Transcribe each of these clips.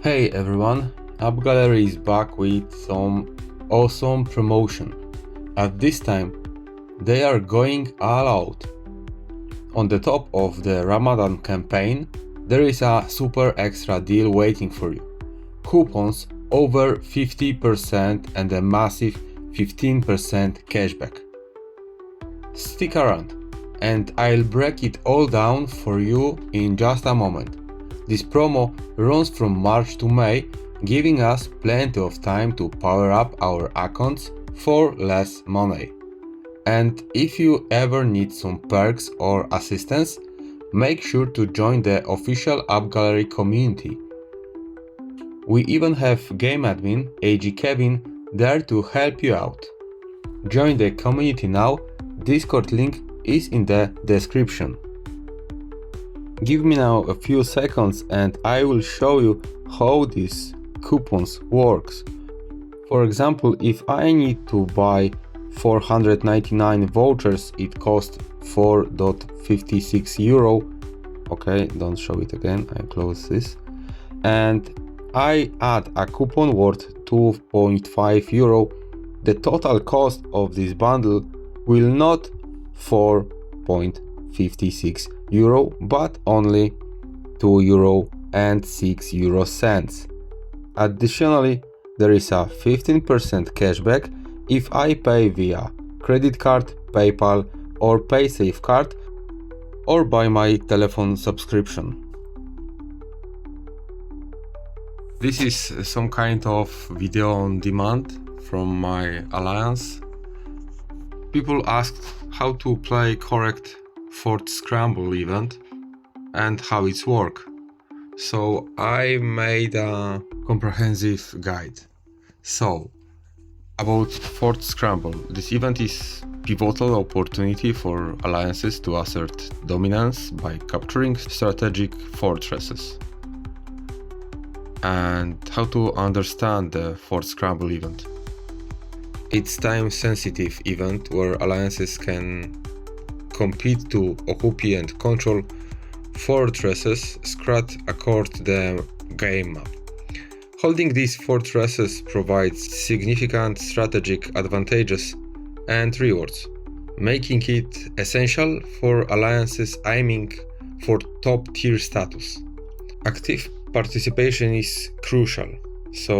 Hey everyone, App Gallery is back with some awesome promotion. At this time, they are going all out. On the top of the Ramadan campaign, there is a super extra deal waiting for you. Coupons over 50% and a massive 15% cashback. Stick around and I'll break it all down for you in just a moment. This promo runs from March to May, giving us plenty of time to power up our accounts for less money. And if you ever need some perks or assistance, make sure to join the official App Gallery community. We even have game admin AG Kevin there to help you out. Join the community now. Discord link is in the description. Give me now a few seconds and I will show you how this coupons works. For example, if I need to buy 499 vouchers, it costs 4.56 euro. Okay, don't show it again. I close this. And I add a coupon worth 2.5 euro. The total cost of this bundle will not 4.56 euro but only 2 euro and 6 euro cents. Additionally, there is a 15% cashback if I pay via credit card, PayPal or PaySafe card or by my telephone subscription. This is some kind of video on demand from my alliance. People asked how to play correct Fort Scramble event and how it's work. So I made a comprehensive guide. So about Fort Scramble, this event is pivotal opportunity for alliances to assert dominance by capturing strategic fortresses. And how to understand the Fort Scramble event. It's time sensitive event where alliances can compete to occupy and control fortresses spread across the game map. Holding these fortresses provides significant strategic advantages and rewards, making it essential for alliances aiming for top tier status. Active participation is crucial, so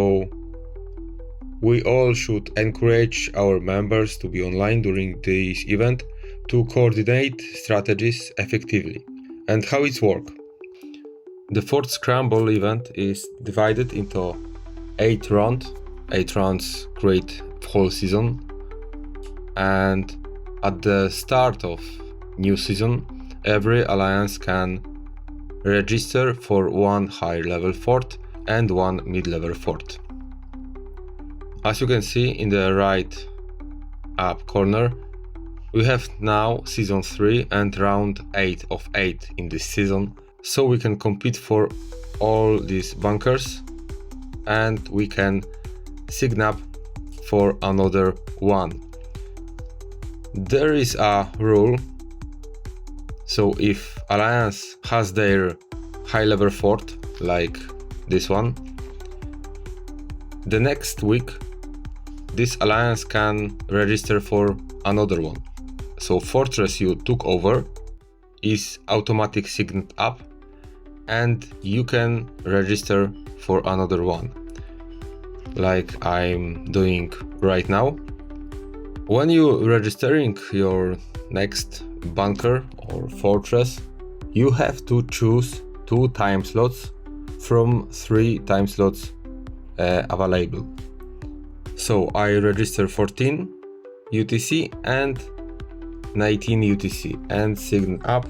we all should encourage our members to be online during this event to coordinate strategies effectively. And how it's work. The Fort Scramble event is divided into 8 rounds. 8 rounds create whole season. And at the start of new season, every alliance can register for one high level fort and one mid level fort. As you can see in the right up corner, we have now season 3 and round 8 of 8 in this season, so we can compete for all these bunkers and we can sign up for another one. There is a rule, so if Alliance has their high level fort, like this one, the next week this alliance can register for another one so fortress you took over is automatic signed up and you can register for another one like I'm doing right now. When you registering your next bunker or fortress, you have to choose two time slots from three time slots uh, available. So I register 14 UTC and 19 UTC and sign up.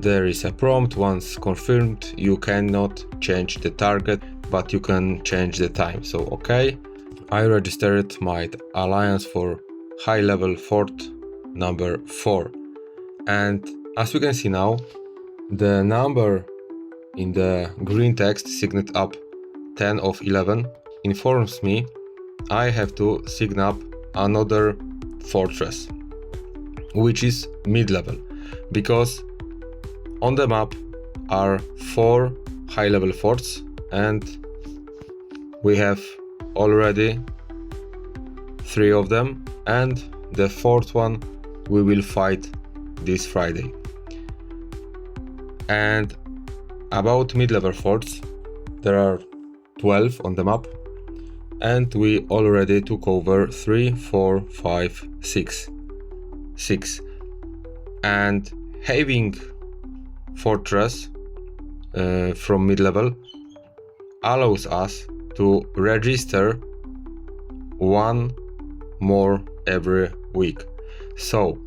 There is a prompt once confirmed you cannot change the target but you can change the time. So okay. I registered my alliance for high level fort number 4 and as you can see now the number in the green text signed up 10 of 11 informs me I have to sign up another fortress, which is mid level, because on the map are four high level forts and we have already three of them and the fourth one we will fight this Friday. And about mid-level forts, there are 12 on the map and we already took over 3, 4, 5, 6. 6. And having fortress uh, from mid-level allows us to register one more every week. So,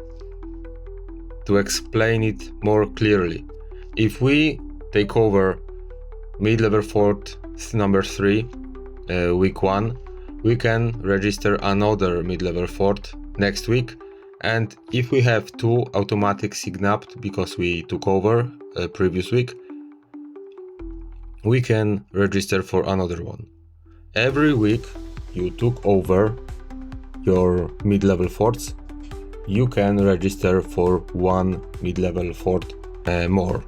to explain it more clearly, if we take over mid-level fort number 3 uh, week 1, we can register another mid-level fort next week. And if we have two automatic signapped because we took over uh, previous week we can register for another one. Every week you took over your mid-level forts you can register for one mid-level fort uh, more.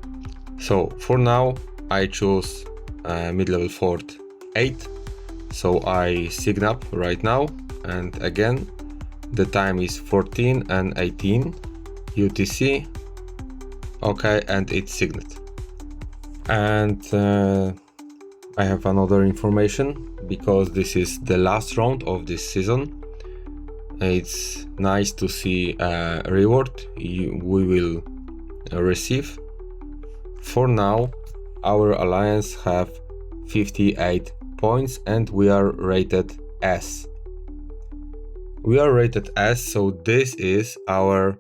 So for now i choose uh, mid-level fort 8 so i sign up right now and again the time is 14 and 18 UTC okay and it's signed. And uh, I have another information because this is the last round of this season. It's nice to see a reward you, we will receive. For now our alliance have 58 points and we are rated S we are rated S, so this is our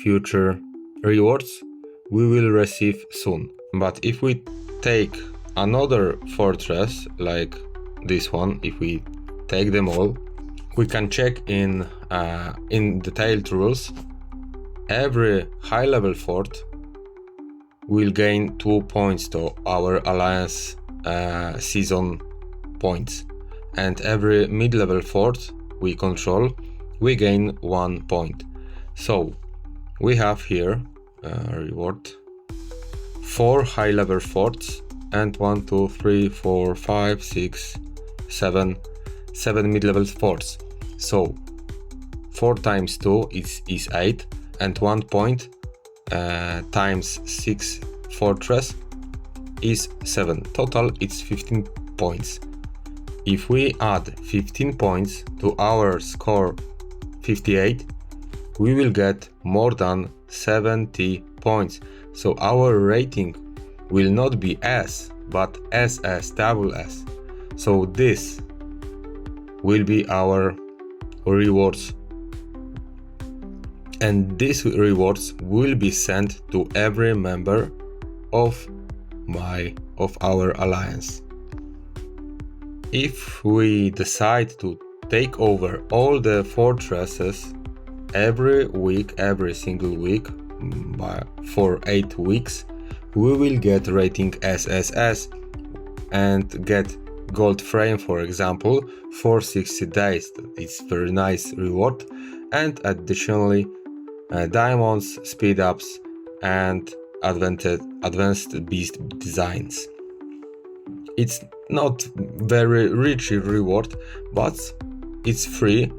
future rewards we will receive soon. But if we take another fortress like this one, if we take them all, we can check in uh, in detailed rules. Every high level fort will gain two points to our alliance uh, season points, and every mid level fort we control, we gain one point. So we have here uh, reward four high level forts and one, two, three, four, five, six, seven, seven mid level forts. So 4 times 2 is, is 8 and 1 point uh, times 6 fortress is 7. Total it's 15 points. If we add 15 points to our score 58, we will get more than 70 points. So our rating will not be S, but SS, double S. So this will be our rewards. And these rewards will be sent to every member of my of our alliance. If we decide to take over all the fortresses every week, every single week, mm, for 8 weeks, we will get rating SSS and get gold frame for example for 60 days it's very nice reward and additionally uh, diamonds speed ups and advanced advanced beast designs. It's not very rich reward but it's free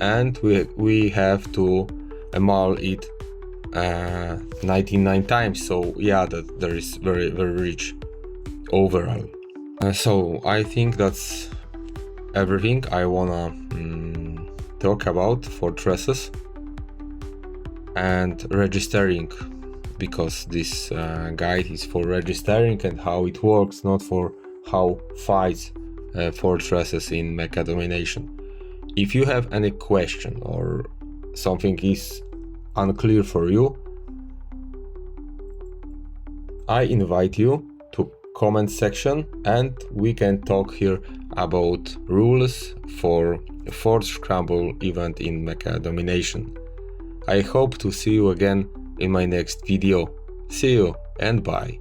and we we have to maul it uh, 99 times. So yeah that there is very very rich overall. Uh, so i think that's everything i wanna um, talk about for dresses and registering because this uh, guide is for registering and how it works not for how fights uh, fortresses in mecha domination. If you have any question or something is unclear for you, I invite you to comment section and we can talk here about rules for Fort Scramble event in Mecha Domination. I hope to see you again in my next video. See you and bye.